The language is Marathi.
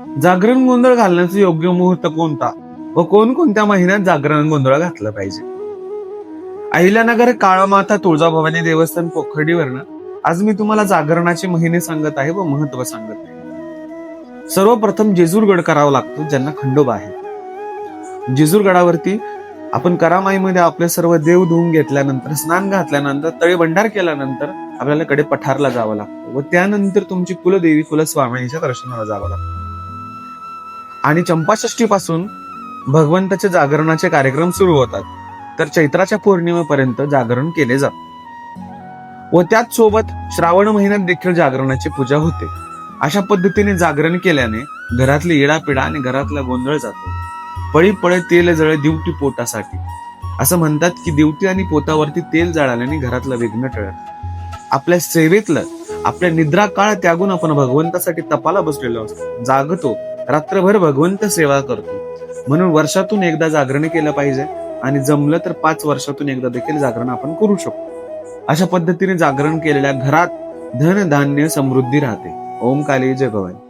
जागरण गोंधळ घालण्याचा योग्य मुहूर्त कोणता? व कोणकोणत्या महिन्यात जागरण गोंधळ घातलं पाहिजे? अहिल्यानगर काळमाता तुळजाभवानी देवस्थान पोखर्डीवरनं आज मी तुम्हाला जागरणाचे महिने सांगत आहे व महत्त्व सांगत आहे. सर्वप्रथम जेजूरगड करावा लागतो ज्यांना खंडोबा आहे. जेजूरगडावरती आपण करामाईमध्ये आपले सर्व देव धुवून घेतल्यानंतर स्नान घातल्यानंतर तळे भंडार केल्यानंतर आपल्याला कडे पठारला जावं लागतं. व त्यानंतर तुमची कुलदेवी कुलस्वामिनीच्या दर्शनाला जावं लागतं. आणि चंपाषष्ठी पासून भगवंताचे जागरणाचे कार्यक्रम सुरू होतात. तर चैत्राच्या पौर्णिमेपर्यंत जागरण केले जात. व त्याच सोबत श्रावण महिन्यात देखील जागरणाची पूजा होते. अशा पद्धतीने जागरण केल्याने घरातली इडापिडा आणि घरातला गोंधळ जातो. पळी पळे तेल जळे दिवटी पोटासाठी. असं म्हणतात की दिवटी आणि पोतावरती तेल जाळल्याने घरातलं विघ्न टळत. आपल्या सेवेतलं आपल्या निद्रा काळ त्यागून आपण भगवंतासाठी तपाला बसलेलो असतो. जागतो रात्रभर भगवंत सेवा करतो. म्हणून वर्षातून एकदा जागरण केलं पाहिजे आणि जमलं तर पाच वर्षातून एकदा देखील जागरण आपण करू शकतो. अशा पद्धतीने जागरण केलेल्या घरात धन धान्य समृद्धी राहते. ओम काली जय भवानी